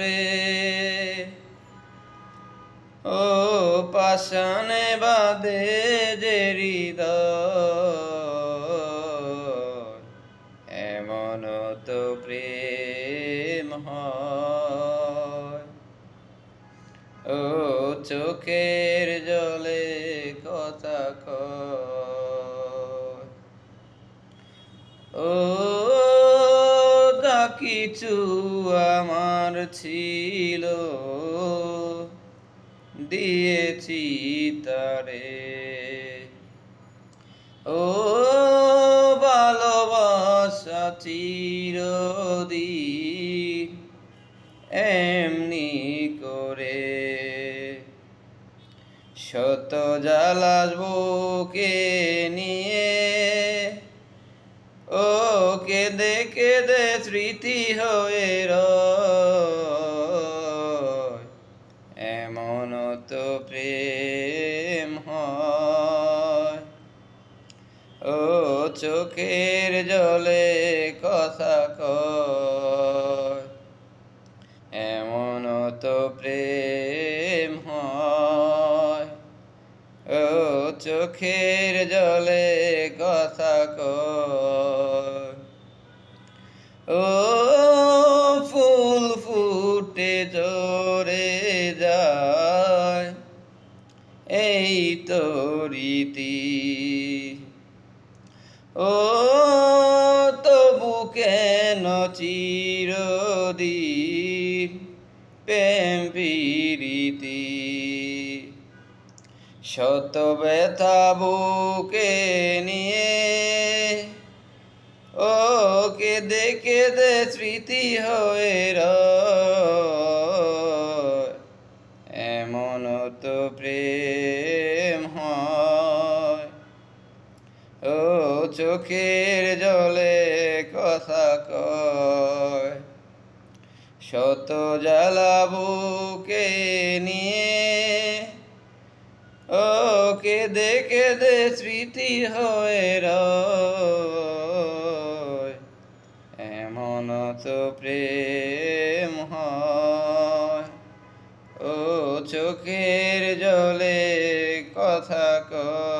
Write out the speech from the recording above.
পুরে ও পাশানে বাদে যে হৃদয়, এমন তো প্রেম ও চোখের জলে কথা কয়। ও কিছু আমার ছিল, দিয়েছি তারে। ও ভালোবাসা চিরদিন এমনি করে। শত জ্বালাস বুকে নিয়ে ও কেঁদে কেঁদে স্মৃতি হয়ে রয় চোখের জলে কথা কয়। এমন তো প্রেম হয়। ও চোখের জলে কথা কয়। ও ফুল ফুটে জোরে যায়। এই তো রীতি। ও তবু কেন চিরদিন প্রেম প্রীতি? শত ব্যথা বুকে নিয়ে ও কেঁদে কেঁদে স্মৃতি হয়ে এমন তো প্রেম চোখের জলে কথা কয়। জ্বালা বুকে নিয়ে ও কেঁদে কেঁদে স্মৃতি হয়ে রয়। এমন তো প্রেম হয়। ও চোখের জলে কথা কয়।